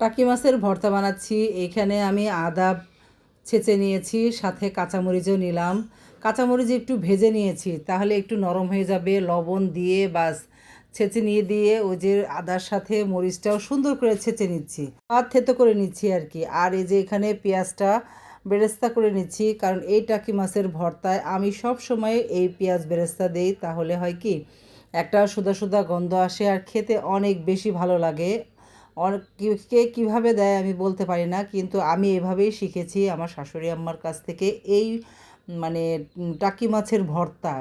টাকি মাছের ভর্তা বানাচ্ছি। এখানে আমি আদা ছেঁচে নিয়েছি, সাথে কাঁচামরিচও নিলাম। কাঁচামরিচ একটু ভেজে নিয়েছি, তাহলে একটু নরম হয়ে যাবে। লবণ দিয়ে বাস ছেঁচে নিয়ে দিয়ে ওই যে আদার সাথে মরিচটাও সুন্দর করে ছেঁচে নিচ্ছি। আর থেতো করে নিচ্ছি আর কি। আর এই যে এখানে পেঁয়াজটা বেরেস্তা করে নিচ্ছি, কারণ এই টাকি মাছের ভর্তায় আমি সব সময় এই পেঁয়াজ বেরেস্তা দিই। তাহলে হয় কি, একটা সুদা সুদা গন্ধ আসে আর খেতে অনেক বেশি ভালো লাগে। অনেক কে কীভাবে দেয় আমি বলতে পারি না, কিন্তু আমি এভাবেই শিখেছি আমার শাশুড়ি আম্মার কাছ থেকে এই মানে টাকি মাছের ভর্তা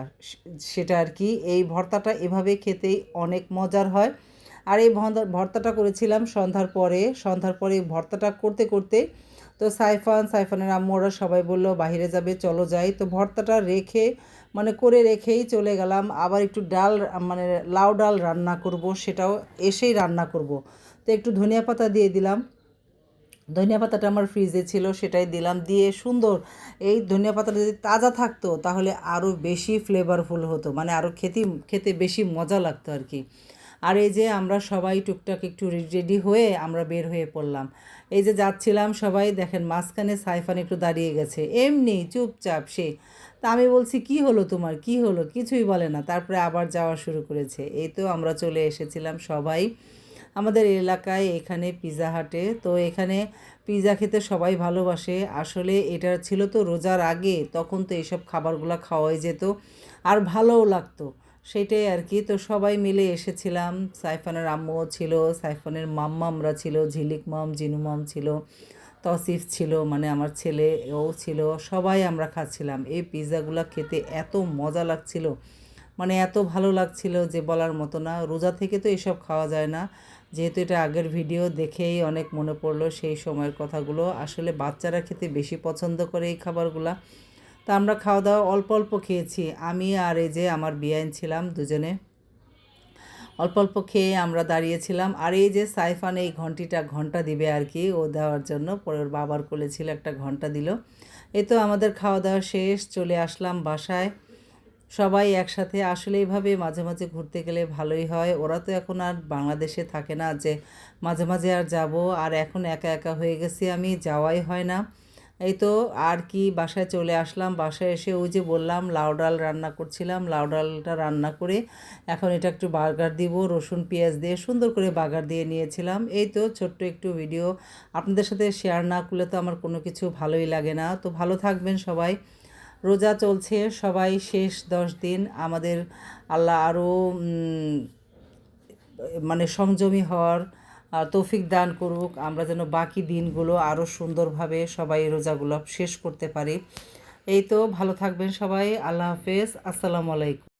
সেটা আর কি। এই ভর্তাটা এভাবে খেতেই অনেক মজার হয়। আর এই ভর্তাটা করেছিলাম সন্ধ্যার পরে সন্ধ্যার পরে ভর্তাটা করতে করতে তো সাইফান, সাইফানের আম্মু ওরা সবাই বলল, বাহিরে যাবে, চলো যাই। তো ভর্তাটা রেখে মানে করে রেখেই চলে গেলাম। আবার একটু ডাল মানে লাউ ডাল রান্না করব, সেটাও এসেই রান্না করব। তো একটু ধনিয়া পাতা দিয়ে দিলাম। ধনিয়া পাতাটা আমার ফ্রিজে ছিল, সেটাই দিলাম। দিয়ে সুন্দর এই ধনিয়া পাতাটা যদি তাজা থাকতো, তাহলে আরও বেশি ফ্লেভারফুল হতো। মানে আরও খেতে খেতে বেশি মজা লাগতো আর কি। আর এই যে আমরা সবাই টুকটাক একটু রেডি হয়ে আমরা বের হয়ে পড়লাম। এই যে যাচ্ছিলাম সবাই, দেখেন মাঝখানে সাইফান একটু দাঁড়িয়ে গেছে। এমনি চুপচাপ সে। তা আমি বলছি, কি হলো তোমার? কি হলো? কিছুই বলে না। তারপরে আবার যাওয়া শুরু করেছে। এই তো আমরা চলে এসেছিলাম সবাই। আমাদের এলাকায় এখানে পিৎজা হাটে। তো এখানে পিৎজা খেতে সবাই ভালোবাসে। আসলে এটা ছিল তো রোজার আগে, তখন তো এইসব খাবারগুলো খাওয়াই যেত আর ভালোও লাগতো। সেটাই আর কি। তো সবাই মিলে এসেছিলাম। সাইফানের আম্মুও ছিল, সাইফানের মাম্মামরা ছিল, ঝিলিক মাম, জিনু মাম ছিল, তসিফ ছিল মানে আমার ছেলে ও ছিল। সবাই আমরা খাচ্ছিলাম। এই পিৎজাগুলো খেতে এত মজা লাগছিল। মানে এত ভালো লাগছিল যে বলার মতো না। রোজা থেকে তো এসব খাওয়া যায় না। যেহেতু এটা আগের ভিডিও দেখেই অনেক মনে পড়ল সেই সময়ের কথাগুলো, আসলে বাচ্চারা খেতে বেশি পছন্দ করে এই খাবারগুলা। তা আমরা খাওয়া দাওয়া অল্প অল্প খেয়েছি। আমি আর এই যে আমার বিয়াইন ছিলাম দুজনে। অল্প অল্প খেয়ে আমরা দাঁড়িয়েছিলাম। আর এই যে সাইফান এই ঘন্টিটা ঘণ্টা দিবে আর কি ও দেওয়ার জন্য। পরে ওর বাবার কোলে ছিল একটা ঘণ্টা দিল। এ তো আমাদের খাওয়া দাওয়া শেষ, চলে আসলাম বাসায়। সবাই একসাথে আসলে এইভাবে মাঝে মাঝে ঘুরতে গেলে ভালোই হয়। ওরা তো এখন আর বাংলাদেশে থাকে না যে মাঝে মাঝে আর যাব, আর এখন একা একা হয়ে গেছি আমি, যাওয়াই হয় না। এই তো আর কি বাসায় চলে আসলাম। বাসায় এসে ওই যে বললাম, লাউ ডাল রান্না করছিলাম। লাউ ডালটা রান্না করে এখন এটা একটু বার্গার দিব, রসুন, পেঁয়াজ দিয়ে সুন্দর করে বাগার দিয়ে নিয়েছিলাম। এই তো ছোট্ট একটু ভিডিও। আপনাদের সাথে শেয়ার না করলে তো আমার কোনো কিছু ভালোই লাগে না। তো ভালো থাকবেন সবাই। রোজা চলছে, সবাই শেষ দশ দিন আমাদের আল্লাহ আরও মানে সংযমী হওয়ার তৌফিক দান করুক। আমরা যেন বাকি দিনগুলো আরও সুন্দরভাবে সবাই রোজাগুলো শেষ করতে পারি। এই তো, ভালো থাকবেন সবাই। আল্লাহ হাফেজ। আসসালামু আলাইকুম।